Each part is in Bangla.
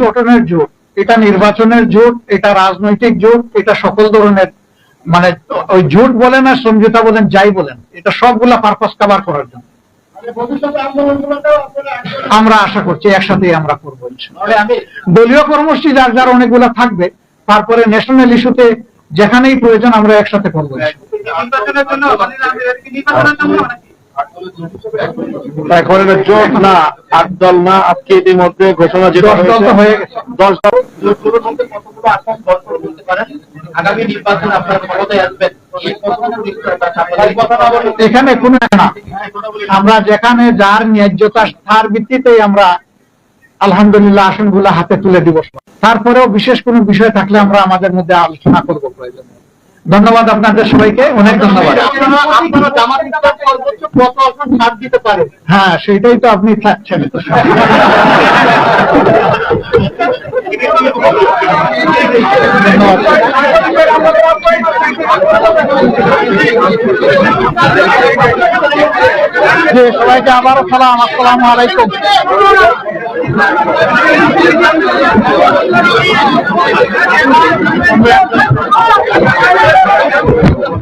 গঠনের জোট এটা নির্বাচনের জোট এটা রাজনৈতিক জোট এটা সকল ধরনের মানে ওই জোট বলেন আর সমঝোতা বলেন যাই বলেন এটা সবগুলা পারপাস কাভার করার জন্য। আমরা আশা করছি একসাথেই আমরা করব দলীয় কর্মসূচি যার যার অনেকগুলা থাকবে তারপরে ন্যাশনাল ইস্যুতে যেখানেই প্রয়োজন আমরা একসাথে করব। এখন এটা জোট না আট দল না আজকে ইতিমধ্যে ঘোষণা যেটা দশ দল তো হয়ে গেছে। দশ দল। আগামী নির্বাচন আপনার ক্ষমতায় আসবেন এখানে কোনো আমরা যেখানে যার ন্যায্যতা তার ভিত্তিতেই আমরা আলহামদুলিল্লাহ আসনগুলো হাতে তুলে দিব। তারপরেও বিশেষ কোনো বিষয় থাকলে আমরা আমাদের মধ্যে আলোচনা করব প্রয়োজন। ধন্যবাদ আপনাদের সবাইকে অনেক ধন্যবাদ। হ্যাঁ সেটাই তো আপনি থাকছেন। যে সবাইকে আবারও সালাম আসসালামু আলাইকুম।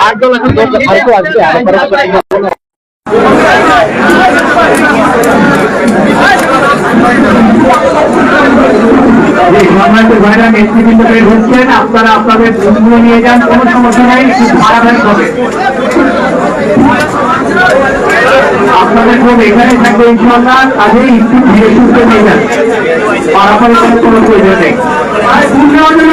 আটদল এখন দশ হয়তো আসবে আপনারা আপনাদের বন্ধুগুলো নিয়ে যান কোনো সমস্যা নাই আপনাদের সব এখানে থাকবে ইনশাল্লাহ কাজেই একটু ধীরে সুস্থে নিয়ে যান পারাপারি কোনো প্রয়োজন নেই আর ভুল নেওয়ার জন্য